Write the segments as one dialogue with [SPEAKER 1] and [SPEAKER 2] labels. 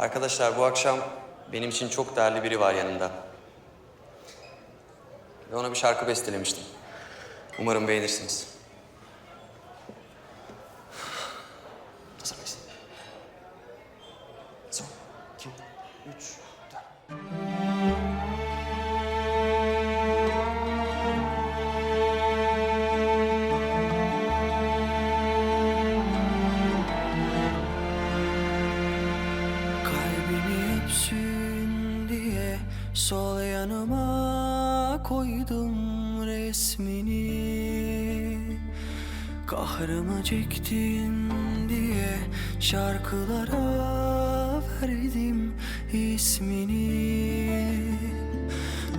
[SPEAKER 1] Arkadaşlar bu akşam benim için çok değerli biri var yanında. Ve ona bir şarkı bestelemiştim. Umarım beğenirsiniz. Hazır mıyız? Son, iki, üç, dört.
[SPEAKER 2] Resmini Kahrımı çektin diye şarkılara verdim ismini.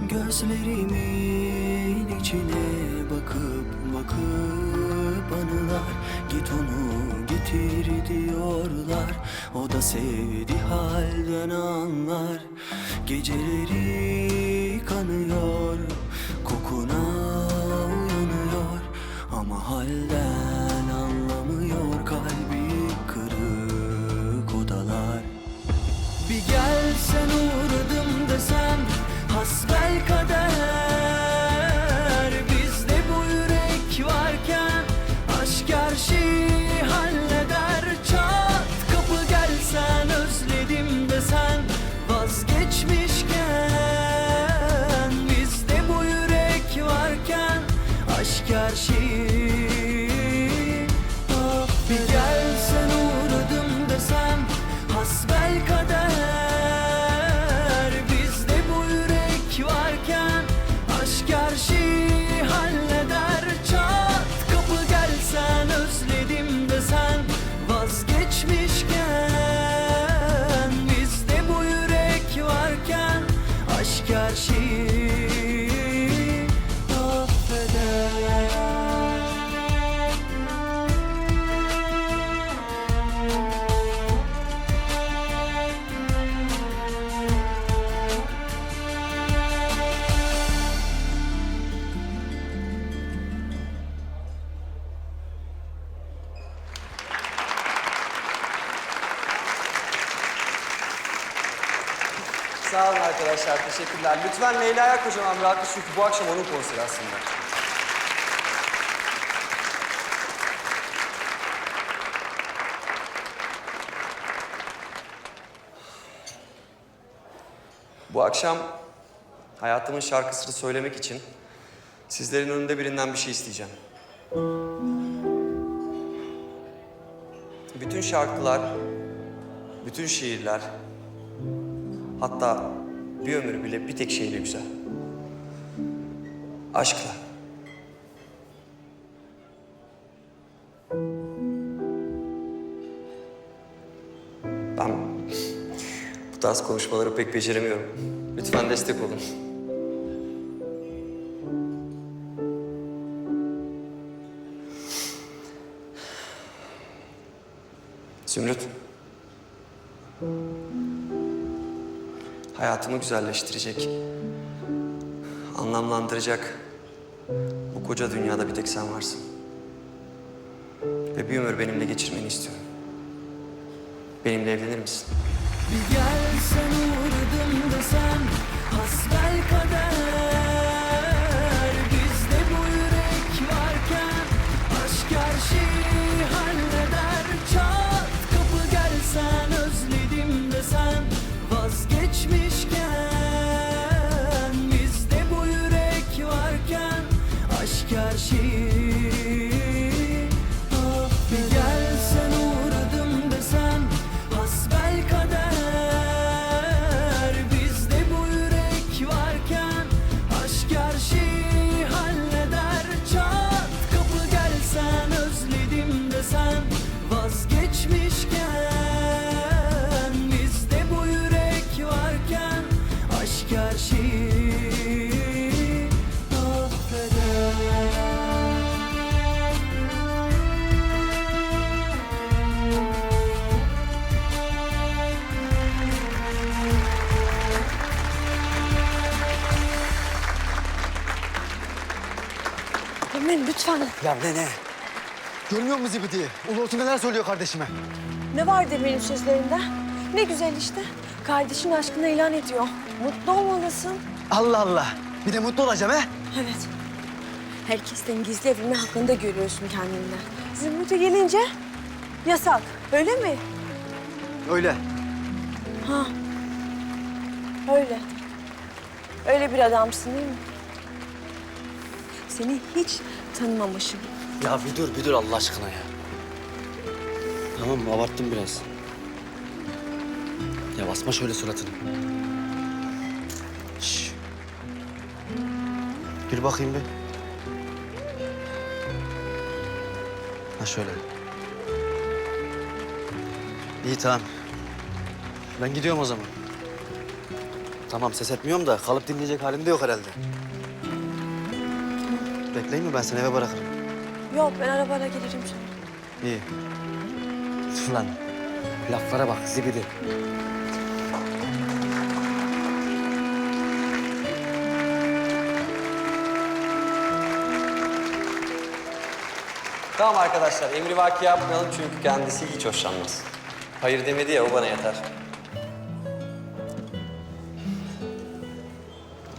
[SPEAKER 2] Gözlerimin içine bakıp bakıp anılar Git onu getir diyorlar. O da sevdi halden anlar. Geceleri halden anlamıyor Kalbi kırık odalar. Bir gelsen you.
[SPEAKER 1] Sağ olun arkadaşlar, teşekkürler. Lütfen Leyla'ya kocaman bir alkış çünkü bu akşam onun konseri aslında. Bu akşam hayatımın şarkısını söylemek için sizlerin önünde birinden bir şey isteyeceğim. Bütün şarkılar, bütün şiirler, Hatta bir ömür bile bir tek şeyle güzel. Aşkla. Ben bu tarz konuşmaları pek beceremiyorum. Lütfen destek olun. Zümrüt. Hayatımı güzelleştirecek, anlamlandıracak bu koca dünyada bir tek sen varsın. Ve bir ömür benimle geçirmeni istiyorum. Benimle evlenir misin?
[SPEAKER 2] Bir gelsen uğradım desem Hasbel kader
[SPEAKER 3] Ömer lütfen.
[SPEAKER 4] Ya ne ne? Görmüyor musun zibidi? Ulu Orta neler söylüyor kardeşime?
[SPEAKER 3] Ne var Demir'in sözlerinde? Ne güzel işte. Kardeşin aşkını ilan ediyor. Mutlu olmalısın.
[SPEAKER 4] Allah Allah. Bir de mutlu olacağım he?
[SPEAKER 3] Evet. Herkesten gizli evlenme hakkında görüyorsun kendinden. Zümrüt'e gelince yasak. Öyle mi?
[SPEAKER 4] Öyle.
[SPEAKER 3] Ha. Öyle. Öyle bir adamsın değil mi? Seni hiç tanımamışım.
[SPEAKER 4] Ya bir dur bir dur Allah aşkına ya. Tamam abarttım biraz. Ya basma şöyle suratını. Şş. Gül bakayım bir. Ha şöyle. İyi tamam. Ben gidiyorum o zaman. Tamam ses etmiyorum da kalıp dinleyecek halim de yok herhalde. Bekleyeyim mi ben seni eve bırakırım.
[SPEAKER 3] Yok ben arabayla gelirim sonra.
[SPEAKER 4] İyi. Lan laflara bak zibidi.
[SPEAKER 1] Tamam arkadaşlar, emri vaki yapmayalım çünkü kendisi hiç hoşlanmaz. Hayır demedi ya, o bana yeter.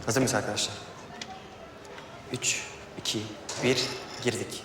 [SPEAKER 1] Hazır mıyız arkadaşlar? Üç, iki, bir, girdik.